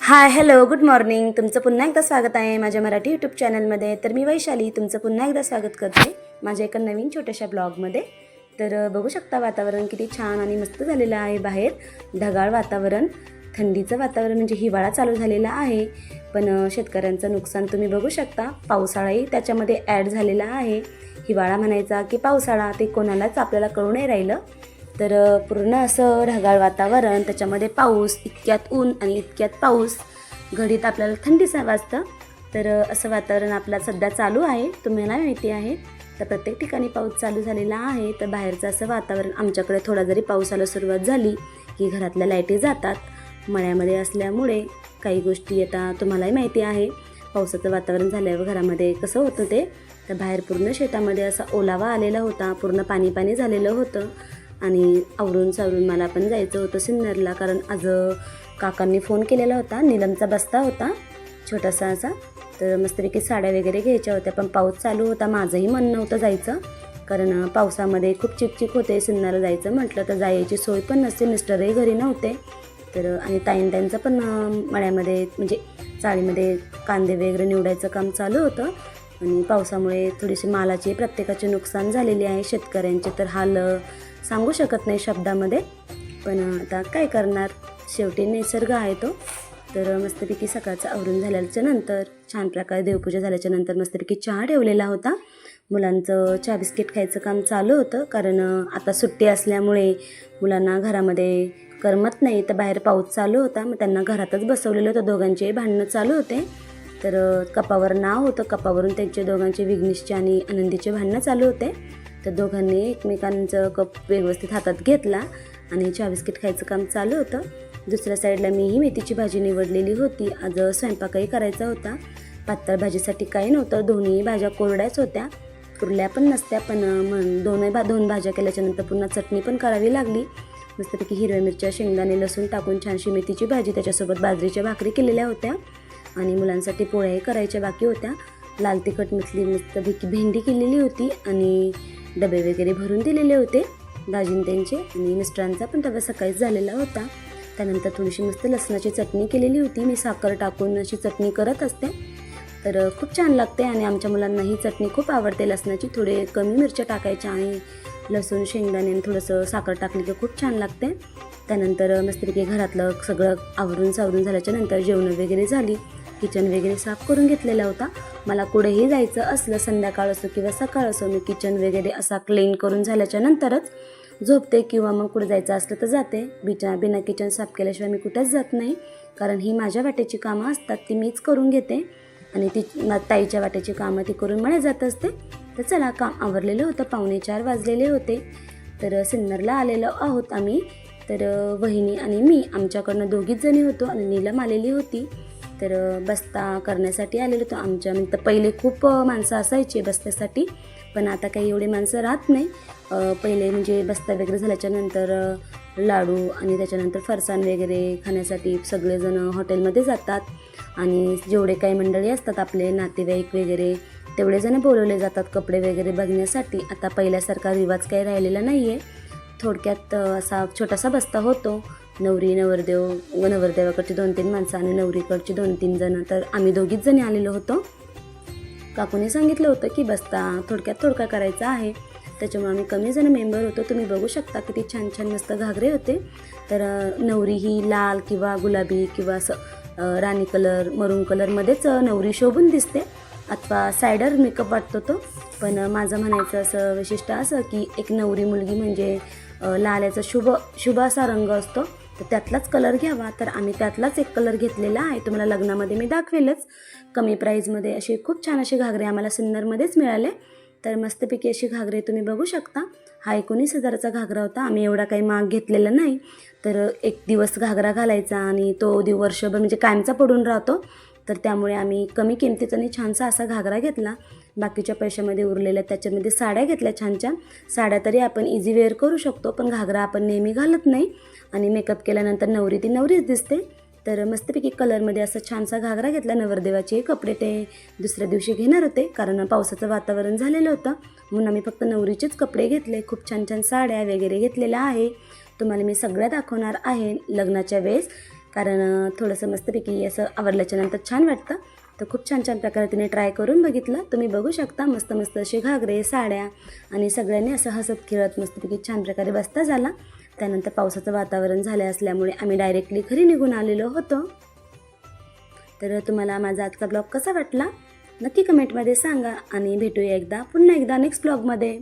Hi hello good morning तुमचं पुन्हा एकदा स्वागत आहे माझ्या मराठी यूट्यूब चॅनलमध्ये तर मी वैशाली तुमचं पुन्हा एकदा स्वागत करते माझ्या एका नवीन छोट्याशा ब्लॉगमध्ये. तर बघू शकता वातावरण किती छान आणि मस्त झालेलं आहे बाहेर. ढगाळ वातावरण थंडीचं वातावरण म्हणजे हिवाळा चालू झालेला आहे. पण शेतकऱ्यांचं नुकसान तुम्ही बघू शकता. पावसाळाही त्याच्यामध्ये ॲड झालेला आहे. हिवाळा म्हणायचा की पावसाळा ते कोणालाच आपल्याला कळू नाही राहिलं. तर पूर्ण असं ढगाळ वातावरण त्याच्यामध्ये पाऊस इतक्यात ऊन आणि इतक्यात पाऊस. घडीत आपल्याला थंडी वाजतं. तर असं वातावरण आपलं सध्या चालू आहे. तुम्हाला माहिती आहे. तर प्रत्येक ठिकाणी पाऊस चालू झालेला आहे. तर बाहेरचं असं वातावरण आमच्याकडे थोडा जरी पावसाला सुरुवात झाली की घरातल्या लाईटी जातात. मळ्यामध्ये असल्यामुळे काही गोष्टी आता तुम्हालाही माहिती आहे. पावसाचं वातावरण झाल्यावर घरामध्ये कसं होतं ते? तर बाहेर पूर्ण शेतामध्ये असा ओलावा आलेला होता. पूर्ण पाणी पाणी झालेलं होतं. आणि आवरून सावरून मला पण जायचं होतं सिन्नरला कारण आज काकांनी फोन केलेला होता नीलमचा बस्ता होता छोटासा असा. तर मस्तपैकी साड्या वगैरे घ्यायच्या होत्या पण पाऊस चालू होता माझंही मन नव्हतं जायचं. कारण पावसामध्ये खूप चिकचिक होते सिन्नरला जायचं म्हटलं तर जायची सोय पण नसते मिस्टरही घरी नव्हते. तर आणि ताईन ताईंचं पण मळ्यामध्ये म्हणजे चाळीमध्ये कांदे वगैरे निवडायचं काम चालू होतं. आणि पावसामुळे थोडीशी मालाची प्रत्येकाचे नुकसान झालेली आहे शेतकऱ्यांचे तर हाल. सांगू शकत नाही शब्दामध्ये पण आता काय करणार? शेवटी निसर्ग आहे तो. तर मस्तपैकी सकाळचं आवरून झाल्याच्यानंतर छान प्रकारे देवपूजा झाल्याच्यानंतर मस्तपैकी चहा ठेवलेला होता. मुलांचं चहा बिस्किट खायचं काम चालू होतं कारण आता सुट्टी असल्यामुळे मुलांना घरामध्ये करमत नाही. तर बाहेर पाऊस चालू होता मग त्यांना घरातच बसवलेलं होतं. दोघांचे भांडणं चालू होते. तर कपावर नाव होतं. कपावरून त्यांचे दोघांचे विघ्नेशचे आणि आनंदीचे भांडणं चालू होते. तर दोघांनी एकमेकांचं कप व्यवस्थित हातात घेतला आणि चहा बिस्किट खायचं काम चालू होतं. दुसऱ्या साईडला मीही मेथीची भाजी निवडलेली होती. आज स्वयंपाकही करायचा होता. पातळ भाजीसाठी काही नव्हतं. दोन्ही भाज्या कोरड्याच होत्या. कुरल्या पण नसत्या पण अं, दोनही भा दोन भाज्या केल्याच्यानंतर पुन्हा चटणी पण करावी लागली. मस्तपैकी हिरव्या मिरच्या शेंगदाणे लसूण टाकून छानशी मेथीची भाजी त्याच्यासोबत बाजरीच्या भाकरी केलेल्या होत्या. आणि मुलांसाठी पोळ्याही करायच्या बाकी होत्या. लाल तिखट मिसली मस्त भेंडी केलेली होती. आणि डबे वगैरे भरून दिलेले होते. दाजिंत्यांचे आणि मिस्टरांचा पण डबा सकाळीच झालेला होता. त्यानंतर थोडीशी मस्त लसणाची चटणी केलेली होती. मी साखर टाकून अशी चटणी करत असते. तर खूप छान लागते आणि आमच्या मुलांना ही चटणी खूप आवडते. लसणाची थोडे कमी मिरच्या टाकायच्या आणि लसूण शेंगदाणे आणि थोडंसं साखर टाकली की खूप छान लागते. त्यानंतर मस्तपैकी घरातलं सगळं आवरून सावरून झाल्याच्यानंतर जेवणं वगैरे झाली. किचन वगैरे साफ करून घेतलेला होता. मला कुठेही जायचं असलं संध्याकाळ असो किंवा सकाळ असो मी किचन वगैरे असा क्लीन करून झाल्याच्या नंतरच झोपते किंवा मग कुठे जायचं असलं तर जाते. बिचा बिना किचन साफ केल्याशिवाय मी कुठेच जात नाही. कारण ही माझ्या वाट्याची कामं असतात ती मीच करून घेते. आणि ती ताईच्या वाट्याची कामं ती करून मला जात असते. तर चला काम आवरलेलं होतं पावणे चार वाजलेले होते. तर सिन्नरला आलेलो आहोत आम्ही. तर वहिनी आणि मी आमच्याकडनं दोघीच जणी होतो आणि नीलम आलेली होती. तर बस्ता करण्यासाठी आलेलो होतो आमच्या. म्हणजे पहिले खूप माणसं असायची बस्त्यासाठी पण आता काही एवढे माणसं राहत नाही. पहिले म्हणजे बस्ता वगैरे झाल्याच्यानंतर लाडू आणि त्याच्यानंतर फरसाण वगैरे खाण्यासाठी सगळेजण हॉटेलमध्ये जातात. आणि जेवढे काही मंडळी असतात आपले नातेवाईक वगैरे तेवढेजण बोलवले जातात कपडे वगैरे बघण्यासाठी. आता पहिल्यासारखा रिवाज काही राहिलेला नाही आहे थोडक्यात असा छोटासा बस्ता होतो. नवरी नवरदेव व नवरदेवाकडची दोन तीन माणसं आणि नवरीकडची दोन तीन जण. तर आम्ही दोघीच जणी आलेलो होतो. काकूने सांगितलं होतं की बस्ता थोडक्यात थोडका करायचा आहे. त्याच्यामुळे आम्ही कमी जण मेंबर होतो. तुम्ही बघू शकता किती छान छान मस्त घागरे होते. तर नवरी ही लाल किंवा गुलाबी किंवा असं राणी कलर मरून कलरमध्येच नवरी शोभून दिसते. अथवा सायडर मेकअप वाटतो तो. पण माझं म्हणायचं असं वैशिष्ट्य असं की एक नवरी मुलगी म्हणजे लाल्याचा लाल याचा शुभ शुभ असा रंग असतो. तर त्यातलाच कलर घ्यावा. तर आम्ही त्यातलाच एक कलर घेतलेला आहे. तुम्हाला लग्नामध्ये मी दाखवेलच. कमी प्राईजमध्ये असे खूप छान असे घागरे आम्हाला सिन्नरमध्येच मिळाले. तर मस्तपैकी अशी घागरे तुम्ही बघू शकता. हा एकोणीस हजाराचा घागरा होता. आम्ही एवढा काही माग घेतलेला नाही. तर एक दिवस घागरा घालायचा आणि तो दिव वर्षभर म्हणजे कायमचा पडून राहतो. तर त्यामुळे आम्ही कमी किमतीचा आणि छानसा असा घागरा घेतला. बाकीच्या पैशामध्ये उरलेल्या त्याच्यामध्ये साड्या घेतल्या छान छान साड्या तरी आपण इझी वेअर करू शकतो पण घागरा आपण नेहमी घालत नाही. आणि मेकअप केल्यानंतर नवरी ती नवरीच दिसते. तर मस्तपैकी कलरमध्ये असा छानसा घागरा घेतला. नवरदेवाचे कपडे ते दुसऱ्या दिवशी घेणार होते कारण पावसाचं वातावरण झालेलं होतं. म्हणून आम्ही फक्त नवरीचेच कपडे घेतले. खूप छान छान साड्या वगैरे घेतलेल्या आहे. तुम्हाला मी सगळ्या दाखवणार आहे लग्नाच्या वेळेस. कारण थोडंसं मस्तपैकी असं आवरल्याच्यानंतर छान वाटतं. तर खूप छान छान प्रकारे तिने ट्राय करून बघितलं. तुम्ही बघू शकता मस्त मस्त असे घागरे साड्या आणि सगळ्यांनी असं हसत खेळत मस्तपैकी छान प्रकारे बसता झाला. त्यानंतर पावसाचं वातावरण झालं असल्यामुळे आम्ही डायरेक्टली घरी निघून आलेलो होतो. तर तुम्हाला माझा आजचा ब्लॉग कसा वाटला? नक्की कमेंटमध्ये सांगा आणि भेटूया एकदा पुन्हा एकदा नेक्स्ट ब्लॉगमध्ये